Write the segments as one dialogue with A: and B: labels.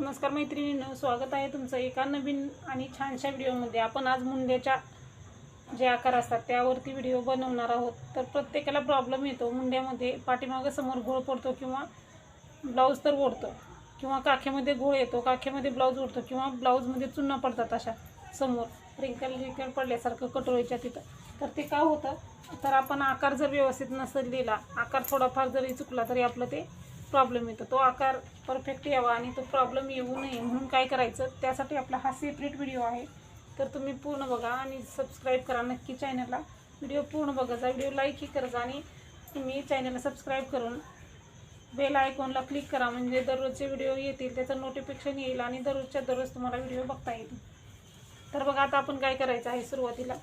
A: नमस्कार मैत्रिणींनो स्वागत आहे तुमचं एका नवीन आणि छानशा व्हिडिओमध्ये. आपण आज मुंड्याच्या जे आकार असतात त्यावरती व्हिडिओ बनवणार आहोत. तर प्रत्येकाला प्रॉब्लेम येतो मुंड्यामध्ये पाठीमागं समोर घोळ पडतो किंवा ब्लाऊज तर ओढतो किंवा काखेमध्ये घोळ येतो काखेमध्ये ब्लाऊज ओढतो किंवा ब्लाऊजमध्ये चुन्ना पडतात अशा समोर रिंकल रिंकल पडल्यासारखं कटोळीच्या तिथं. तर ते काय होतं? तर आपण आकार जर व्यवस्थित नसेल दिला आकार थोडाफार जरी चुकला तरी आपलं ते प्रॉब्लेम येतो. तो आकार परफेक्ट यावा आणि तो प्रॉब्लेम येऊ नये म्हणून काय करायचं? त्यासाठी आपला हा सेपरेट व्हिडिओ आहे. तर तुम्ही पूर्ण बघा आणि सबस्क्राईब करा नक्की चॅनलला व्हिडिओ पूर्ण बघायचा व्हिडिओ लाईकही करा आणि तुम्ही चॅनलला सबस्क्राईब करून बेल आयकॉनला क्लिक करा. म्हणजे दररोजचे व्हिडिओ येतील त्याचं नोटिफिकेशन येईल आणि दररोजच्या दररोज तुम्हाला व्हिडिओ बघता येतील. तर बघा आता आपण काय करायचं आहे सुरुवातीला.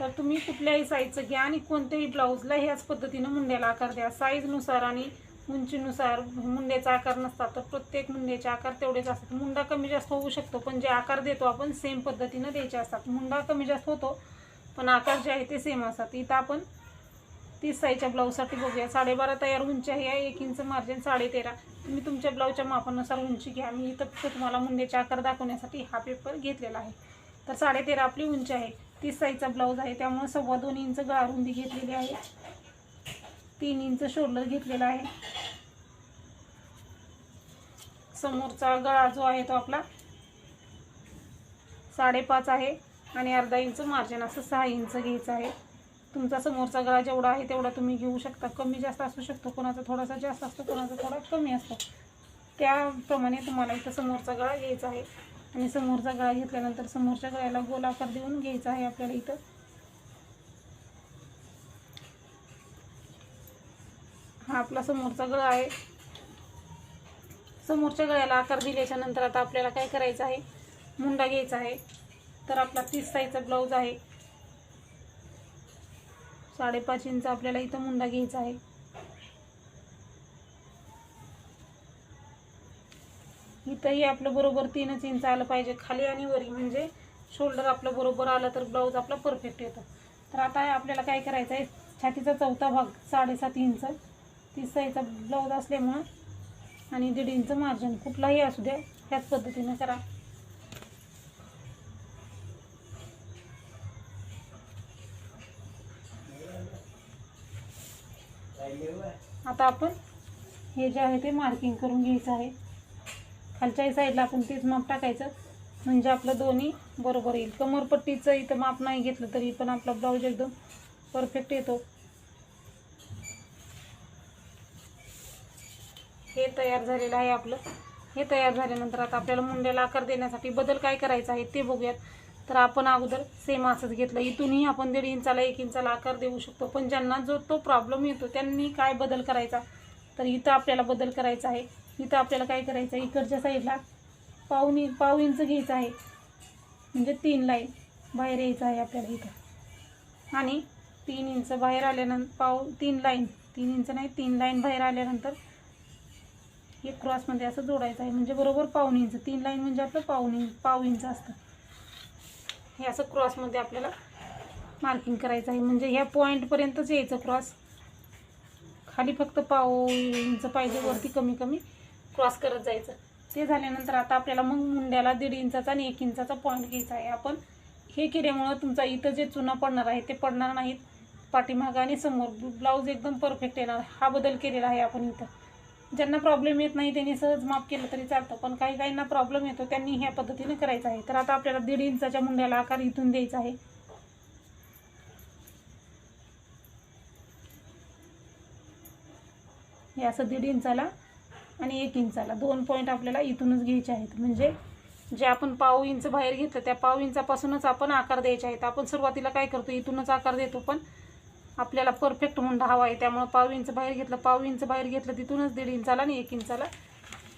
A: तर तुम्ही कुठल्याही साईजचं घ्या आणि कोणत्याही ब्लाऊजला ह्याच पद्धतीनं मुंड्याला आकार द्या. साईजनुसार आणि उंचीनुसार मुंड्याचा आकार नसतात तर प्रत्येक मुंड्याचे आकार तेवढेच असतात. मुंडा कमी जास्त होऊ शकतो पण जे आकार देतो आपण सेम पद्धतीनं द्यायचे असतात. मुंडा कमी जास्त होतो पण आकार जे आहे ते सेम असतात. इथं आपण तीस साईजच्या ब्लाऊजसाठी बघूया. साडेबारा तयार उंची आहे एक इंच मार्जिन साडे तेरा तुम्ही तुमच्या ब्लाऊजच्या मापानुसार उंची घ्या. मी इथं फक्त तुम्हाला मुंड्याचे आकार दाखवण्यासाठी हा पेपर घेतलेला आहे. तर साडे तेरा आपली उंची आहे. तीस साईजचा ब्लाऊज आहे. त्यामुळे सव्वा दोन इंच गळारुंदी घेतलेली आहे. तीन इंच शोल्डर घेतलेला आहे. समोरचा गळा जो आहे तो आपला साडेपाच आहे आणि अर्धा इंच मार्जिन असं सहा इंच घ्यायचं आहे. तुमचा समोरचा गळा जेवढा आहे तेवढा तुम्ही घेऊ शकता. कमी जास्त असू शकतो. कोणाचा थोडासा जास्त असतो कोणाचा थोडा कमी असतो. त्याप्रमाणे तुम्हाला इथं समोरचा गळा घ्यायचा आहे. आणि समोरचा गळा घेतल्यानंतर समोरच्या गळ्याला गोल आकार देऊन घ्यायचा आहे आपल्याला इथं. हा आपला समोरचा गळा आहे. समोरच्या गळ्याला आकार दिल्याच्या नंतर आता आपल्याला काय करायचं आहे? मुंडा घ्यायचा आहे. तर आपला तीस साईजचा ब्लाऊज आहे. साडेपाच इंच आपल्याला इथं मुंडा घ्यायचा आहे. इथंही आपलं बरोबर तीनच इंच आलं पाहिजे. खाली आणि वरी म्हणजे शोल्डर आपलं बरोबर आलं तर ब्लाऊज आपला परफेक्ट येतो. तर आता आपल्याला काय करायचं आहे छातीचा चौथा भाग साडेसात इंच तीस साईजचा ब्लाऊज असल्यामुळं आणि दीड इंच मार्जिन कुठलाही असू द्या ह्याच पद्धतीनं करा. आता आपण हे जे आहे ते मार्किंग करून घ्यायचं आहे. खालच्याही साईडला आपण तीच माप टाकायचं. म्हणजे आपलं दोन्ही बरोबर येईल. कमरपट्टीचं इथं माप नाही घेतलं तरी पण आपला ब्लाऊज एकदम परफेक्ट येतो. हे तयार झालेलं आहे आपलं. हे तयार झाल्यानंतर आता आपल्याला मुंड्याला आकार देण्यासाठी बदल काय करायचा आहे ते बघूयात. तर आपण अगोदर सेम असंच घेतलं. इथूनही आपण दीड इंचाला एक इंचाला आकार देऊ शकतो. पण ज्यांना जो तो प्रॉब्लेम येतो त्यांनी काय बदल करायचा? तर इथं आपल्याला बदल करायचा आहे. इथं आपल्याला काय करायचं आहे इकडच्या साईडला पाऊन पाव इंच घ्यायचं आहे. म्हणजे तीन लाईन बाहेर यायचं आहे आपल्याला इथं. आणि तीन इंच बाहेर आल्यानंतर पाव तीन लाईन तीन इंच नाही तीन लाईन बाहेर आल्यानंतर हे क्रॉसमध्ये असं जोडायचं आहे. म्हणजे बरोबर पाऊन इंच. तीन लाईन म्हणजे आपलं पाऊन इंच पाव इंच असतं. हे असं क्रॉसमध्ये आपल्याला मार्किंग करायचं आहे. म्हणजे ह्या पॉईंटपर्यंतच यायचं क्रॉस खाली फक्त पाव इंच पाहिजे वरती कमी कमी क्रॉस करत जायचं. ते झाल्यानंतर आता आपल्याला मग मुंड्याला दीड इंचाचा आणि एक इंचाचा पॉईंट घ्यायचा आहे. आपण हे केल्यामुळं तुमचा इथं जे चुना पडणार आहे ते पडणार नाहीत. पाठीमागं आणि समोर ब्लाऊज एकदम परफेक्ट येणार. हा बदल केलेला आहे आपण इथं. ज्यांना प्रॉब्लेम येत नाही त्यांनी सहज माफ केलं तरी चालतं. पण काही काहींना प्रॉब्लेम येतो त्यांनी ह्या पद्धतीने करायचं आहे. तर आता आपल्याला दीड इंचाच्या मुंड्याला आकार इथून द्यायचा आहे. हे असं दीड इंचाला आणि एक इंचाला. दोन पॉईंट आपल्याला इथूनच घ्यायचे आहेत. म्हणजे जे आपण पाव इंच बाहेर घेतलं त्या पाव इंचापासूनच आपण आकार द्यायचे आहेत. आपण सुरुवातीला काय करतो इथूनच आकार देतो पण आपल्याला परफेक्ट मुंडा हवा आहे. त्यामुळं पाव इंच बाहेर घेतलं पाव इंच बाहेर घेतलं तिथूनच दीड इंचाला आणि एक इंचाला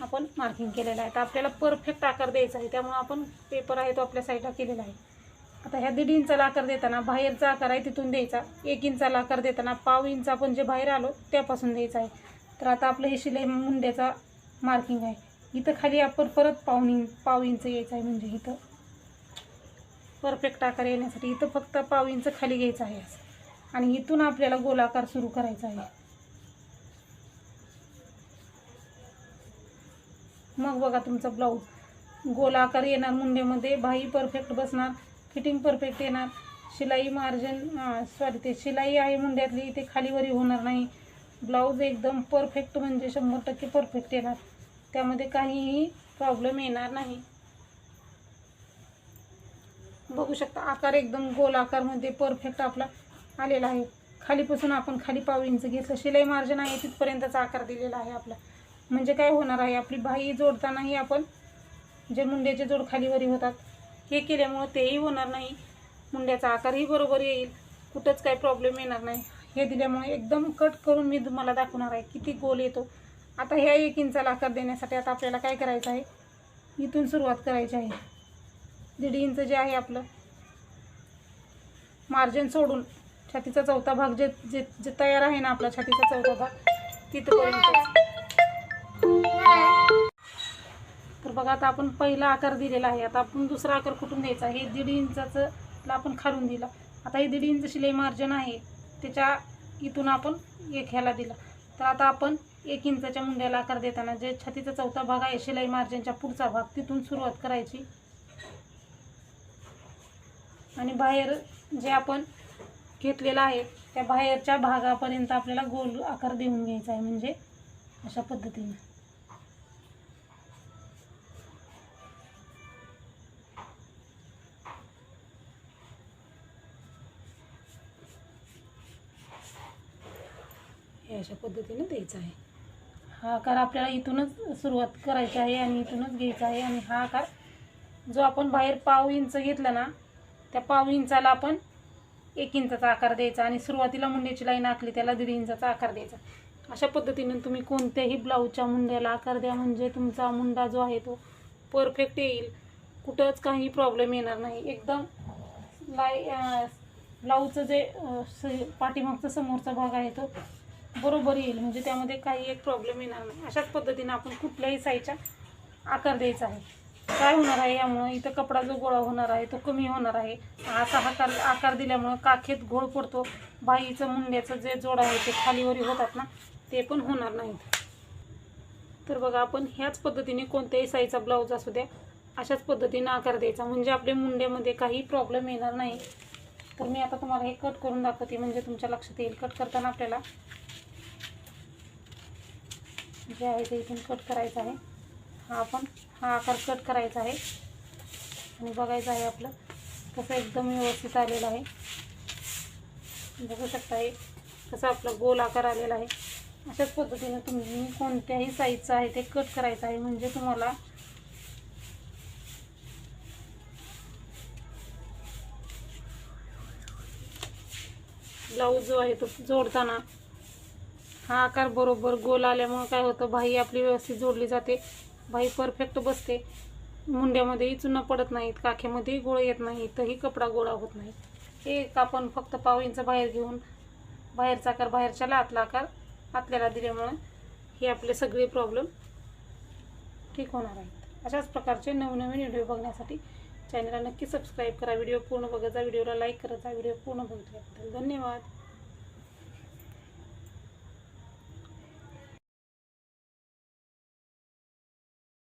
A: आपण मार्किंग केलेलं आहे. तर आपल्याला परफेक्ट आकार द्यायचा आहे. त्यामुळं आपण पेपर आहे तो आपल्या साईडला केलेला आहे. आता ह्या दीड इंचाला आकार देताना बाहेरचा आकार आहे तिथून द्यायचा. एक इंचाला आकार देताना पाव इंच आपण जे बाहेर आलो त्यापासून द्यायचा आहे. तर आता आपलं हे शिलाई मुंड्याचा मार्किंग आहे. इथं खाली आपण परत पावणी पाव इंच यायचं आहे म्हणजे इथं. परफेक्ट आकार येण्यासाठी इथं फक्त पाव इंच खाली घ्यायचं आहे असं. आणि इथून आपल्याला गोलाकार सुरू करायचा आहे. मग बघा तुमचा ब्लाऊज गोलाकार येणार मुंडेमध्ये बाही परफेक्ट बसणार फिटिंग परफेक्ट येणार. शिलाई मार्जिन सॉरी ते शिलाई आहे मुंड्यातली ते खालीवरी होणार नाही. ब्लाऊज एकदम परफेक्ट म्हणजे शंभर टक्के परफेक्ट येणार. त्यामध्ये काहीही प्रॉब्लेम येणार नाही. बघू शकता आकार एकदम गोल आकारमध्ये परफेक्ट आपला आलेला आहे. खालीपासून आपण खाली पाव इंच घेतलं. शिलाई मार्जिन आहे तिथपर्यंतचा आकार दिलेला आहे आपला. म्हणजे काय होणार आहे आपली बाही जोडतानाही आपण जे मुंड्याचे जोड खालीवरी होतात हे केल्यामुळं तेही होणार नाही. मुंड्याचा आकारही बरोबर येईल. कुठंच काही प्रॉब्लेम येणार नाही. हे दिल्यामुळे एकदम कट करून मी तुम्हाला दाखवणार आहे किती गोल येतो. आता ह्या एक इंचाला आकार देण्यासाठी आता आपल्याला काय करायचं आहे? इथून सुरुवात करायची आहे. दीड इंच जे आहे आपलं. मार्जिन सोडून छातीचा चौथा भाग जे जे जे तयार आहे ना आपला छातीचा चौथा भाग तिथपर्यंत. तर बघा आता आपण पहिला आकार दिलेला आहे. आता आपण दुसरा आकार कुठून द्यायचा? हे दीड इंचाचं ला आपण खालून दिला. आता हे दीड इंच शिलाई मार्जिन आहे. त्याच्या इथून आपण एक ह्याला दिला. तर आता आपण एक इंचाच्या मुंड्याला आकार देताना जे छातीचा चौथा भाग आहे शिलाई मार्जिनच्या पुढचा भाग तिथून सुरुवात करायची. आणि बाहेर जे आपण घेतलेलं आहे त्या बाहेरच्या भागापर्यंत आपल्याला गोल आकार देऊन घ्यायचा आहे म्हणजे अशा पद्धतीने. अशा पद्धतीने द्यायचा आहे. हा आकार आपल्याला इथूनच सुरुवात करायची आहे आणि इथूनच घ्यायचा आहे. आणि हा आकार जो आपण बाहेर पाव इंच घेतला ना त्या पाव इंचाला आपण एक इंचाचा आकार द्यायचा आणि सुरुवातीला मुंड्याची लाईन आखली त्याला दीड इंचाचा आकार द्यायचा. अशा पद्धतीने तुम्ही कोणत्याही ब्लाऊजच्या मुंड्याला आकार द्या. म्हणजे तुमचा मुंडा जो आहे तो परफेक्ट येईल. कुठंच काही प्रॉब्लेम येणार नाही. एकदम लाई ब्लाऊजचं जे स- पाठीमागचा समोरचा भाग आहे तो बरोबर येईल. म्हणजे त्यामध्ये काही एक प्रॉब्लेम येणार नाही. अशाच पद्धतीनं आपण कुठल्याही साईजचा आकार द्यायचा आहे. काय होणार आहे यामुळं? इथं कपडा जो गोळा होणार आहे तो कमी होणार आहे. असा आकार आकार दिल्यामुळं काखेत घोळ पडतो. बाईचं मुंड्याचं जे जोड आहे ते खालीवरी होतात ना ते पण होणार नाहीत. तर बघा आपण ह्याच पद्धतीने कोणत्याही साईजचा ब्लाऊज असू द्या अशाच पद्धतीने आकार द्यायचा. म्हणजे आपल्या मुंड्यामध्ये काही प्रॉब्लेम येणार नाही. तर मी आता तुम्हाला हे कट करून दाखवते. म्हणजे तुमच्या लक्षात येईल. कट करताना आपल्याला जे आहे ते इथून कट करायचं आहे. हा आपण हा आकार कट करायचा आहे. आणि बघायचं आहे आपलं कसं एकदम व्यवस्थित आलेलं आहे. बघू शकता हे कसं आपला गोल आकार आलेला आहे. अशाच पद्धतीने तुम्ही कोणत्याही साईजचं आहे ते कट करायचं आहे. म्हणजे तुम्हाला ब्लाऊज जो आहे तो जोडताना हा आकार बरोबर गोल आल्यामुळं काय होतं भाई आपली व्यवस्थित जोडली जाते. भाई परफेक्ट बसते. मुंड्यामध्येही चुना पडत नाहीत काखेमध्येही गोळ येत नाही तरी कपडा गोळा होत नाही. हे एक आपण फक्त पाव इंच बाहेर घेऊन बाहेरचा आकार बाहेरच्याला आतला आकार आतल्याला दिल्यामुळं हे आपले सगळे प्रॉब्लेम ठीक होणार आहेत. अशाच प्रकारचे नवनवीन व्हिडिओ बघण्यासाठी चॅनलला नक्की सबस्क्राईब करा. व्हिडिओ पूर्ण बघत जा. व्हिडिओला लाईक करत जा. व्हिडिओ पूर्ण बघितल्याबद्दल धन्यवाद.